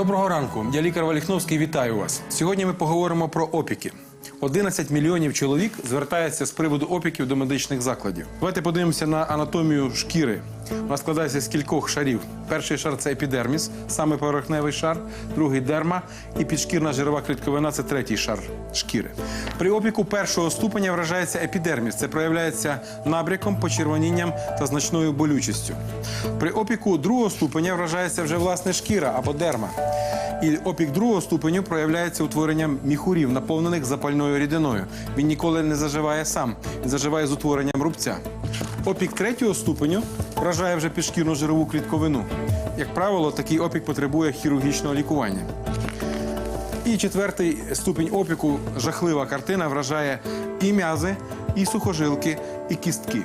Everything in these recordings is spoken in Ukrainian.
Доброго ранку. Я лікар Валіхновський. Вітаю вас. Сьогодні ми поговоримо про опіки. 11 мільйонів чоловік звертається з приводу опіків до медичних закладів. Давайте подивимося на анатомію шкіри. Вона складається з кількох шарів. Перший шар це епідерміс, саме поверхневий шар, другий дерма і підшкірна жирова клітковина це третій шар шкіри. При опіку першого ступеня вражається епідерміс. Це проявляється набряком, почервонінням та значною болючістю. При опіку другого ступеня вражається вже власне шкіра або дерма. І опік другого ступеню проявляється утворенням міхурів, наповнених запальною рідиною. Він ніколи не заживає сам, він заживає з утворенням рубця. Опік третього ступеню вражає вже підшкірну жирову клітковину. Як правило, такий опік потребує хірургічного лікування. І четвертий ступінь опіку жахлива картина вражає і м'язи, і сухожилки, і кістки.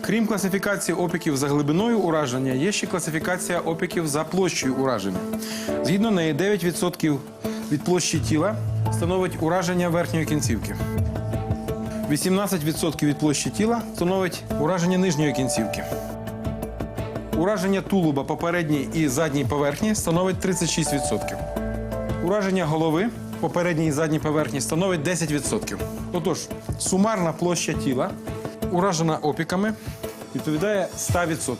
Крім класифікації опіків за глибиною ураження, є ще класифікація опіків за площею ураження. Згідно неї, 9% від площі тіла становить ураження верхньої кінцівки. 18% від площі тіла становить ураження нижньої кінцівки. Ураження тулуба попередній і задній поверхні становить 36%. Ураження голови попередній і задній поверхні становить 10%. Отож, сумарна площа тіла, уражена опіками, відповідає 100%.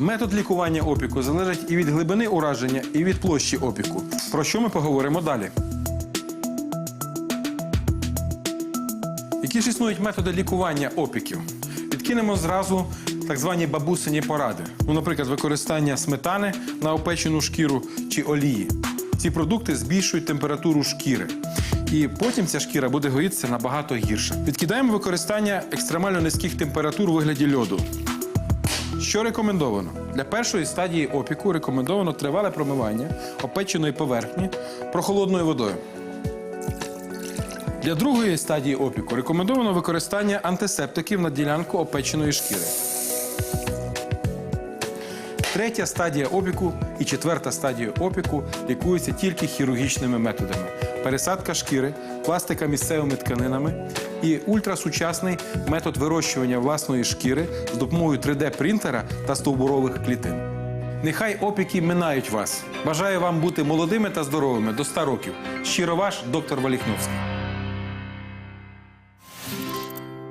Метод лікування опіку залежить і від глибини ураження, і від площі опіку. Про що ми поговоримо далі. Які ж існують методи лікування опіків? Відкинемо зразу так звані бабусині поради. Ну, наприклад, використання сметани на опечену шкіру чи олії. Ці продукти збільшують температуру шкіри. І потім ця шкіра буде гоїтися набагато гірше. Відкидаємо використання екстремально низьких температур у вигляді льоду. Що рекомендовано? Для першої стадії опіку рекомендовано тривале промивання опеченої поверхні прохолодною водою. Для другої стадії опіку рекомендовано використання антисептиків на ділянку опеченої шкіри. Третя стадія опіку і четверта стадія опіку лікуються тільки хірургічними методами: пересадка шкіри, пластика місцевими тканинами і ультрасучасний метод вирощування власної шкіри з допомогою 3D-принтера та стовбурових клітин. Нехай опіки минають вас. Бажаю вам бути молодими та здоровими до 100 років. Щиро ваш доктор Валіхновський.